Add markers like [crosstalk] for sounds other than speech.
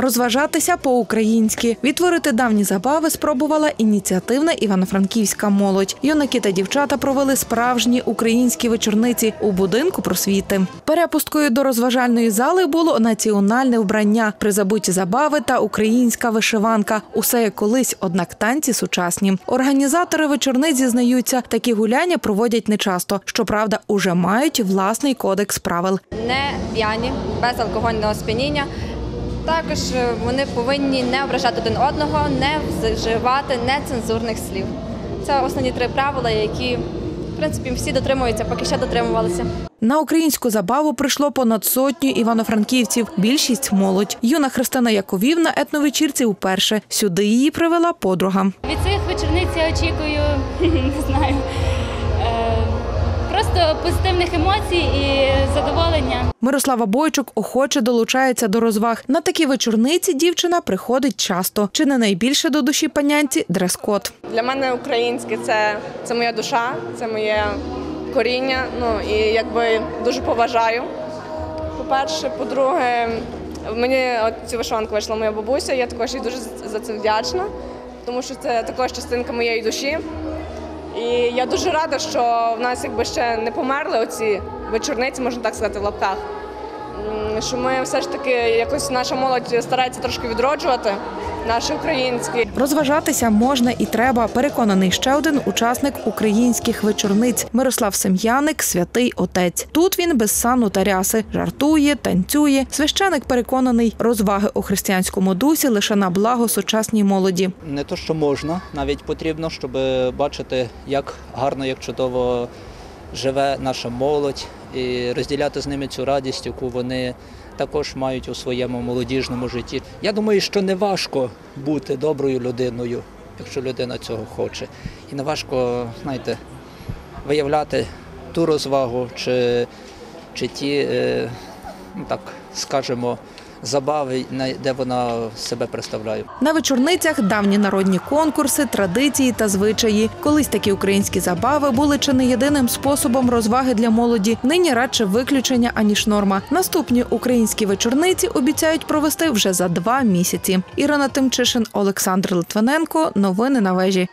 Розважатися по-українськи. Відтворити давні забави спробувала ініціативна івано-франківська молодь. Юнаки та дівчата провели справжні українські вечорниці у будинку просвіти. Перепусткою до розважальної зали було національне вбрання, призабуті забави та українська вишиванка. Усе як колись, однак танці сучасні. Організатори вечорниць зізнаються, такі гуляння проводять нечасто. Щоправда, уже мають власний кодекс правил. не п'яні, без алкогольного сп'яніння. Також е, вони повинні не ображати один одного, не вживати нецензурних слів. Це основні три правила, які в принципі всі дотримуються, поки що дотримувалися. На українську забаву прийшло понад сотню івано-франківців. Більшість молодь. Юна Христина Яковівна етновечірці вперше. Сюди її привела подруга. Від цих вечорниць я очікую, [laughs] не знаю, позитивних емоцій і задоволення. Мирослава Бойчук охоче долучається до розваг. На такі вечорниці дівчина приходить часто. Чи не найбільше до душі панянці дрес-код. Для мене українське це, це моя душа, це моє коріння. Ну і якби дуже поважаю. По-перше, по-друге, мені от цю вишиванку вийшла моя бабуся. Я також їй дуже за це вдячна, тому що це також частинка моєї душі. І я дуже рада, що в нас якби ще не померли оці вечорниці, можна так сказати, в лапках. Що ми все ж таки якось наша молодь старається трошки відроджувати наші українські. Розважатися можна і треба. Переконаний ще один учасник українських вечорниць Мирослав Сем'яник, святий отець. Тут він без сану та ряси жартує, танцює. Священик переконаний, розваги у християнському дусі лише на благо сучасній молоді. не то, що можна, навіть потрібно, щоб бачити, як гарно, як чудово живе наша молодь, і розділяти з ними цю радість, яку вони також мають у своєму молодіжному житті. Я думаю, що не важко бути доброю людиною, якщо людина цього хоче. І не важко, знаєте, виявляти ту розвагу чи, чи ті, е, ну так скажемо, забави, де вона себе представляє. На вечорницях давні народні конкурси, традиції та звичаї. Колись такі українські забави були чи не єдиним способом розваги для молоді. Нині радше виключення аніж норма. Наступні українські вечорниці обіцяють провести вже за два місяці. Ірина Тимчишин, Олександр Литвиненко. Новини на вежі.